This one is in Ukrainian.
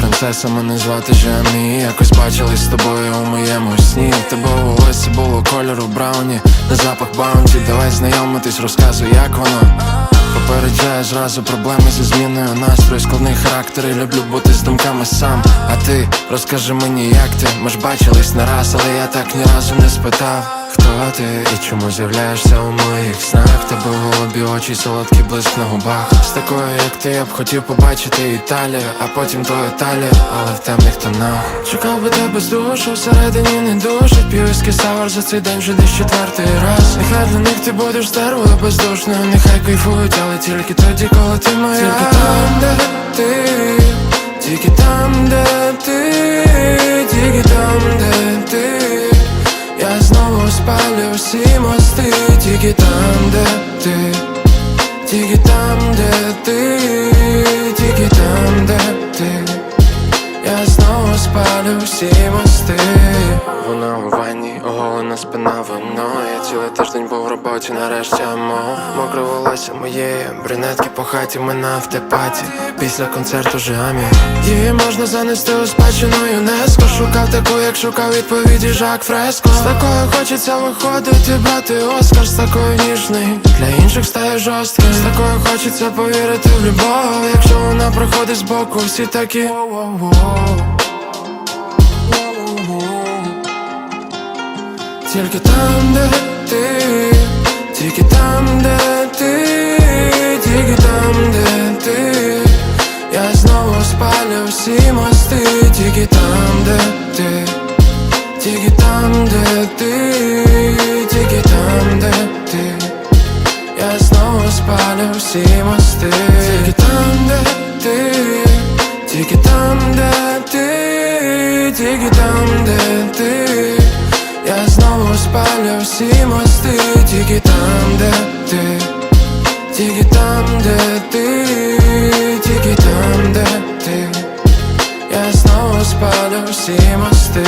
принцеса, мене звати Жамі Якось бачились з тобою у моєму сні. Тебе у волосі було кольору брауні. На запах баунті, давай знайомитись, розказуй, як воно. Попереджаю зразу проблеми зі зміною настрою. Складний характер і люблю бути з думками сам. А ти розкажи мені, як ти? Ми ж бачились не раз, але я так ні разу не спитав Хто ти і чому з'являєшся у моїх снах? Тебе голубі очі, солодкий блиск на губах. З такою, як ти, я б хотів побачити Італію, а потім твою талію, але в темних тонах. Чекав би тебе з душу, всередині не душить. Півський савар за цей день вже десь четвертий раз. Нехай для них ти будеш стервою бездушною Нехай кайфують, але тільки тоді, коли ти моя. Тільки мости, тільки там, де ти, тільки там, де ти, спалю всі мости. Вона у ванні, оголена спина вино Я цілий тиждень був в роботі, нарешті амо Мокре волосся моєї брюнетки по хаті мене в тепаті Після концерту жамі. Її можна занести у спадщину ЮНЕСКО. Шукав таку, як шукав відповіді Жак Фреско. З такою хочеться виходити, брати Оскар. З такою ніжний, для інших стає жорстким З такою хочеться повірити в любов. Якщо вона проходить збоку, всі такі Тільки там, де ти, тільки там, де ти, тільки там, де ти, я знову спалю всі мости, тільки там, де ти, тільки там, де ти, тільки там, де ти, я знову спалю всі мости, тільки там, де ти, тільки там, де ти, тільки там, де ти. Знову спалю всі мости, тільки там, де ти, тільки там, де ти, тільки там, де ти, я знову спалю всі мости.